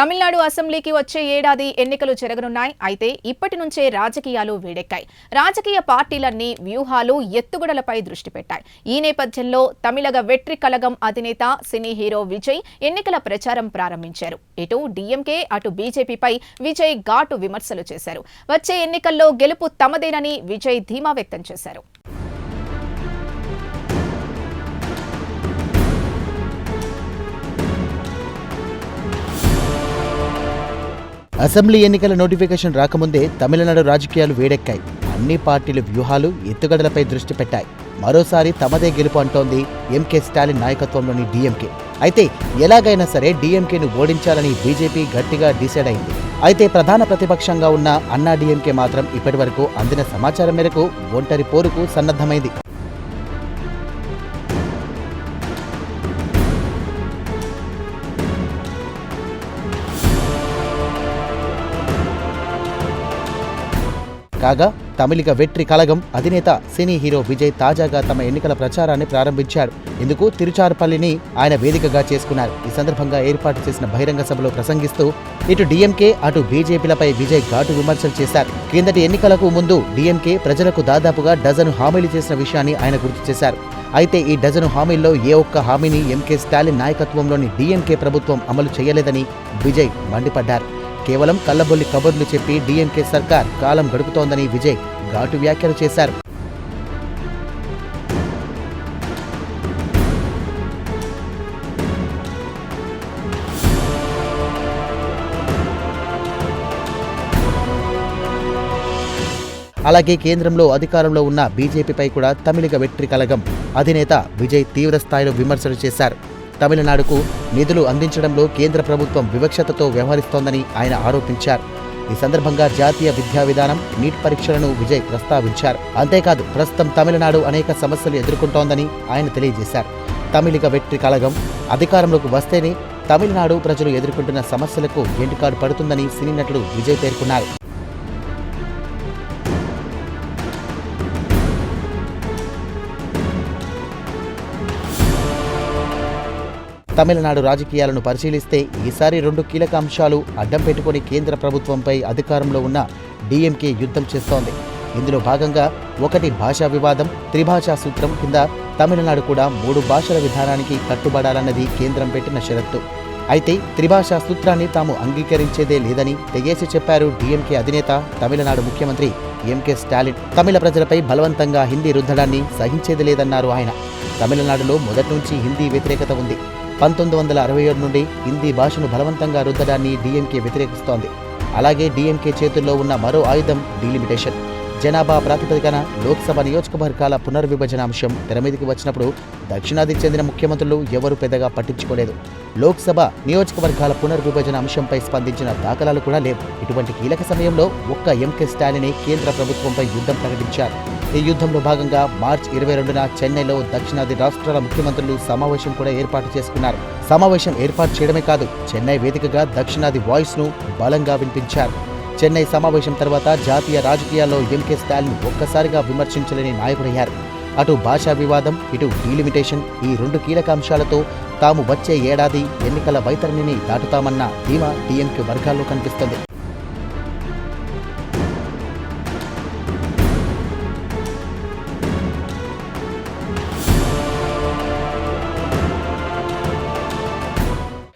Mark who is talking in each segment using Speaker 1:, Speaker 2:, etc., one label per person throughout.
Speaker 1: తమిళనాడు అసెంబ్లీకి వచ్చే ఏడాది ఎన్నికలు జరగనున్నాయి. అయితే ఇప్పటి నుంచే రాజకీయాలు వేడెక్కాయి. రాజకీయ పార్టీలన్నీ వ్యూహాలు ఎత్తుగడలపై దృష్టి పెట్టాయి. ఈ నేపథ్యంలో తమిళగ వెట్రి కలగం అధినేత సినీ హీరో విజయ్ ఎన్నికల ప్రచారం ప్రారంభించారు. ఇటు డీఎంకే అటు బీజేపీపై విజయ్ ఘాటు విమర్శలు చేశారు. వచ్చే ఎన్నికల్లో గెలుపు తమదేనని విజయ్ ధీమా వ్యక్తం చేశారు.
Speaker 2: అసెంబ్లీ ఎన్నికల నోటిఫికేషన్ రాకముందే తమిళనాడు రాజకీయాలు వేడెక్కాయి. అన్ని పార్టీలు వ్యూహాలు ఎత్తుగడలపై దృష్టి పెట్టాయి. మరోసారి తమదే గెలుపు అంటోంది ఎంకే స్టాలిన్ నాయకత్వంలోని డీఎంకే. అయితే ఎలాగైనా సరే డీఎంకేను ఓడించాలని బీజేపీ గట్టిగా డిసైడ్ అయింది. అయితే ప్రధాన ప్రతిపక్షంగా ఉన్న అన్నా డీఎంకే మాత్రం ఇప్పటివరకు అందిన సమాచారం మేరకు ఒంటరి పోరుకు సన్నద్ధమైంది. కాగా తమిళిక వెట్రి కలగం అధినేత సినీ హీరో విజయ్ తాజాగా తమ ఎన్నికల ప్రచారాన్ని ప్రారంభించారు. ఇందుకు తిరుచార్పల్లిని ఆయన వేదికగా చేసుకున్నారు. ఈ సందర్భంగా ఏర్పాటు చేసిన బహిరంగ సభలో ప్రసంగిస్తూ ఇటు డిఎంకే అటు బీజేపీలపై విజయ్ ఘాటు విమర్శలు చేశారు. కిందటి ఎన్నికలకు ముందు డిఎంకే ప్రజలకు దాదాపుగా డజను హామీలు చేసిన విషయాన్ని ఆయన గుర్తు చేశారు. అయితే ఈ డజను హామీల్లో ఏ ఒక్క హామీని ఎంకే స్టాలిన్ నాయకత్వంలోని డిఎంకే ప్రభుత్వం అమలు చేయలేదని విజయ్ మండిపడ్డారు. కేవలం కల్లబొల్లి కబుర్లు చెప్పి డీఎంకే సర్కార్ కాలం గడుపుతోందని విజయ్ ఘాటు వ్యాఖ్యలు చేశారు. అలాగే కేంద్రంలో అధికారంలో ఉన్న బీజేపీపై కూడా తమిళిగ వెట్రి కలగం అధినేత విజయ్ తీవ్రస్థాయిలో విమర్శలు చేశారు. తమిళనాడుకు నిధులు అందించడంలో కేంద్ర ప్రభుత్వం వివక్షతతో వ్యవహరిస్తోందని ఆయన ఆరోపించారు. ఈ సందర్భంగా జాతీయ విద్యా విధానం నీట్ పరీక్షలను విజయ్ ప్రస్తావించారు. అంతేకాదు ప్రస్తుతం తమిళనాడు అనేక సమస్యలు ఎదుర్కొంటోందని ఆయన తెలియజేశారు. తమిళిగ వెట్రి కలగం అధికారంలోకి వస్తేనే తమిళనాడు ప్రజలు ఎదుర్కొంటున్న సమస్యలకు ఎంటికాడు పడుతుందని సినీ నటుడు విజయ్ పేర్కొన్నారు. తమిళనాడు రాజకీయాలను పరిశీలిస్తే ఈసారి రెండు కీలక అంశాలు అడ్డం పెట్టుకుని కేంద్ర ప్రభుత్వంపై అధికారంలో ఉన్న డిఎంకే యుద్ధం చేస్తోంది. ఇందులో భాగంగా ఒకటి భాషా వివాదం త్రిభాషా సూత్రం కింద తమిళనాడు కూడా మూడు భాషల విధానానికి కట్టుబడాలన్నది కేంద్రం పెట్టిన షరత్తు. అయితే త్రిభాషా సూత్రాన్ని తాము అంగీకరించేదే లేదని తెగేసి చెప్పారు డీఎంకే అధినేత తమిళనాడు ముఖ్యమంత్రి ఎంకే స్టాలిన్. తమిళ ప్రజలపై బలవంతంగా హిందీ రుద్దడాన్ని సహించేది లేదన్నారు ఆయన. తమిళనాడులో మొదటి నుంచి హిందీ వ్యతిరేకత ఉంది. పంతొమ్మిది వందల అరవై ఏడు నుండి హిందీ భాషను బలవంతంగా రుద్దడాన్ని డీఎంకే వ్యతిరేకిస్తోంది. అలాగే డీఎంకే చేతుల్లో ఉన్న మరో ఆయుధం డీలిమిటేషన్. జనాభా ప్రాతిపదికన లోక్సభ నియోజకవర్గాల పునర్విభజన అంశం తెరమీదికి వచ్చినప్పుడు దక్షిణాదికి చెందిన ముఖ్యమంత్రులు ఎవరు పెద్దగా పట్టించుకోలేదు. లోక్సభ నియోజకవర్గాల పునర్విభజన అంశంపై స్పందించిన దాఖలాలు కూడా లేవు. ఇటువంటి కీలక సమయంలో ఒక్క ఎంకే స్టాలిని కేంద్ర ప్రభుత్వంపై యుద్ధం ప్రకటించారు. ఈ యుద్ధంలో భాగంగా మార్చ్ ఇరవై రెండున చెన్నైలో దక్షిణాది రాష్ట్రాల ముఖ్యమంత్రులు సమావేశం కూడా ఏర్పాటు చేసుకున్నారు. సమావేశం ఏర్పాటు చేయడమే కాదు చెన్నై వేదికగా దక్షిణాది వాయిస్ను బలంగా వినిపించారు. చెన్నై సమావేశం తర్వాత జాతీయ రాజకీయాల్లో ఎంకే స్టాలిన్ ఒక్కసారిగా విమర్శించలేని నాయకుడయ్యారు. అటు భాషా వివాదం ఇటు డీలిమిటేషన్ ఈ రెండు కీలక అంశాలతో తాము వచ్చే ఏడాది ఎన్నికల వైతరిణిని దాటుతామన్న ధీమా డీఎంకే వర్గాల్లో కనిపిస్తుంది.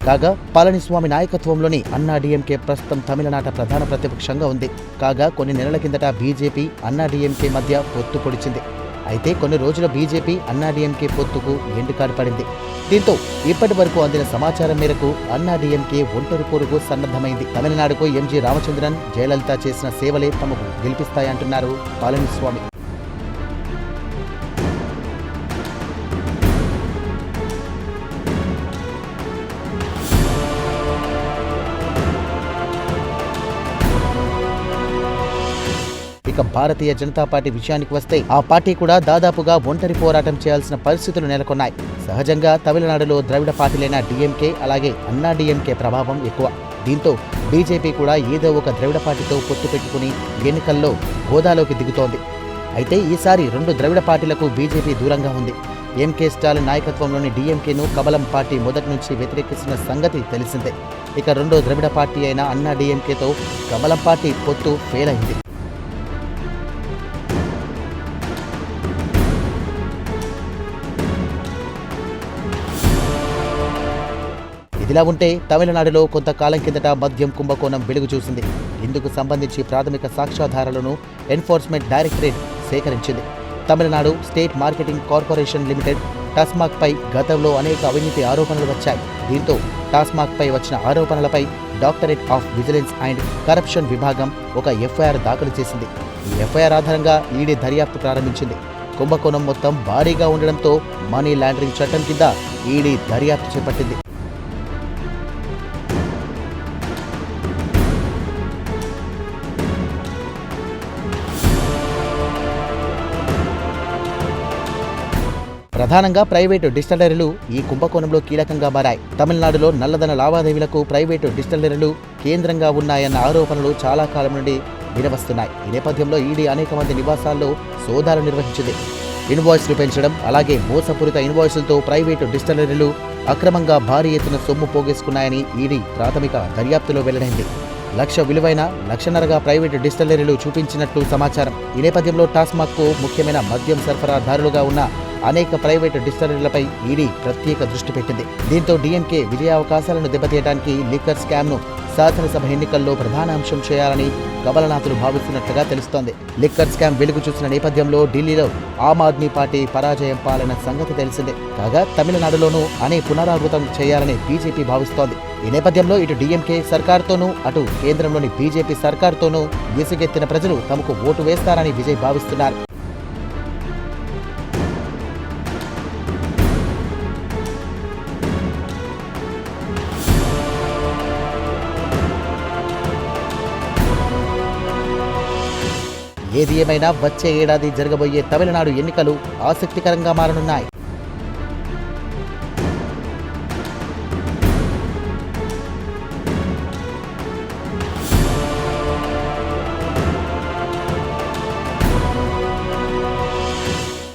Speaker 2: కాగా పళనిస్వామి నాయకత్వంలోని అన్నా డీఎంకే ప్రస్తుతం తమిళనాట ప్రధాన ప్రతిపక్షంగా ఉంది. కాగా కొన్ని నెలల కిందట బీజేపీ అన్నా డీఎంకే మధ్య పొత్తు పొడిచింది. అయితే కొన్ని రోజుల బీజేపీ అన్నా డీఎంకే పొత్తుకు ఎండుకాడు పడింది. దీంతో ఇప్పటి వరకు అందిన సమాచారం మేరకు అన్నా డీఎంకే ఒంటరి పోరుకు సన్నద్ధమైంది. తమిళనాడుకు ఎంజీ రామచంద్రన్ జయలలిత చేసిన సేవలే తమకు గెలిపిస్తాయంటున్నారు పళనిస్వామి ఇక భారతీయ జనతా పార్టీ విషయానికి వస్తే ఆ పార్టీ కూడా దాదాపుగా ఒంటరి పోరాటం చేయాల్సిన పరిస్థితులు నెలకొన్నాయి. సహజంగా తమిళనాడులో ద్రవిడ పార్టీలైన డిఎంకే అలాగే అన్నా డీఎంకే ప్రభావం ఎక్కువ. దీంతో బీజేపీ కూడా ఏదో ఒక ద్రవిడ పార్టీతో పొత్తు పెట్టుకుని ఎన్నికల్లో హోదాలోకి దిగుతోంది. అయితే ఈసారి రెండు ద్రవిడ పార్టీలకు బీజేపీ దూరంగా ఉంది. ఎంకే స్టాలిన్ నాయకత్వంలోని డీఎంకేను కమలం పార్టీ మొదటి నుంచి వ్యతిరేకిస్తున్న సంగతి తెలిసిందే. ఇక రెండో ద్రవిడ పార్టీ అయిన అన్నా డీఎంకేతో కమలం పార్టీ పొత్తు ఫెయిల్ అయింది. ఇదిలా ఉంటే తమిళనాడులో కొంతకాలం కిందట మద్యం కుంభకోణం వెలుగు చూసింది. ఇందుకు సంబంధించి ప్రాథమిక సాక్ష్యాధారాలను enforcement directorate సేకరించింది. Tamil Nadu state marketing corporation limited TASMAC పై గతంలో అనేక అవినీతి ఆరోపణలు వచ్చాయి. దీంతో టాస్మాక్పై వచ్చిన ఆరోపణలపై doctorate of vigilance and corruption విభాగం ఒక ఎఫ్ఐఆర్ దాఖలు చేసింది. ఈ ఎఫ్ఐఆర్ ఆధారంగా ఈడీ దర్యాప్తు ప్రారంభించింది. కుంభకోణం మొత్తం భారీగా ఉండడంతో మనీ లాండరింగ్ చట్టం కింద ఈడీ దర్యాప్తు చేపట్టింది. ప్రధానంగా ప్రైవేటు డిస్టిలరీలు ఈ కుంభకోణంలో కీలకంగా మారాయి. తమిళనాడులో నల్లధన లావాదేవీలకు ప్రైవేటు డిస్టిలరీలు కేంద్రంగా ఉన్నాయన్న ఆరోపణలు చాలా కాలం నుండి వినవస్తున్నాయి. ఈ నేపథ్యంలో ఈడీ అనేక మంది నివాసాల్లో సోదాలు నిర్వహించింది. ఇన్వాయిస్లు పెంచడం అలాగే మోసపూరిత ఇన్వాయిస్లతో ప్రైవేటు డిస్టిలరీలు అక్రమంగా భారీ ఎత్తున సొమ్ము పోగేసుకున్నాయని ఈడీ ప్రాథమిక దర్యాప్తులో వెల్లడైంది. లక్ష విలువైన లక్షన్నరగా ప్రైవేటు డిస్టిలరీలు చూపించినట్లు సమాచారం. ఈ నేపథ్యంలో టాస్మాక్కు ముఖ్యమైన మద్యం సరఫరాదారులుగా ఉన్న అనేక ప్రైవేటు డిస్టరీలపై ఈడీ ప్రత్యేక దృష్టి పెట్టింది. దీంతో డీఎంకే విజయావకాశాలను దెబ్బతీయడానికి లిక్కర్ స్కామ్ను శాసనసభ ఎన్నికల్లో ప్రధాన అంశం చేయాలని కమలనాథులు భావిస్తున్నట్లుగా తెలుస్తోంది. లిక్కర్ స్కామ్ వెలుగు చూసిన నేపథ్యంలో ఢిల్లీలో ఆమ్ ఆద్మీ పార్టీ పరాజయం పాలన సంగతి తెలిసిందే. కాగా తమిళనాడులోనూ అనే పునరావృతం చేయాలని బీజేపీ భావిస్తోంది. ఈ నేపథ్యంలో ఇటు డీఎంకే సర్కార్తోనూ అటు కేంద్రంలోని బీజేపీ సర్కార్తోనూ విసుగెత్తిన ప్రజలు తమకు ఓటు వేస్తారని విజయ్ భావిస్తున్నారు. ఏది ఏమైనా వచ్చే ఏడాది జరగబోయే తమిళనాడు ఎన్నికలు ఆసక్తికరంగా మారనున్నాయి.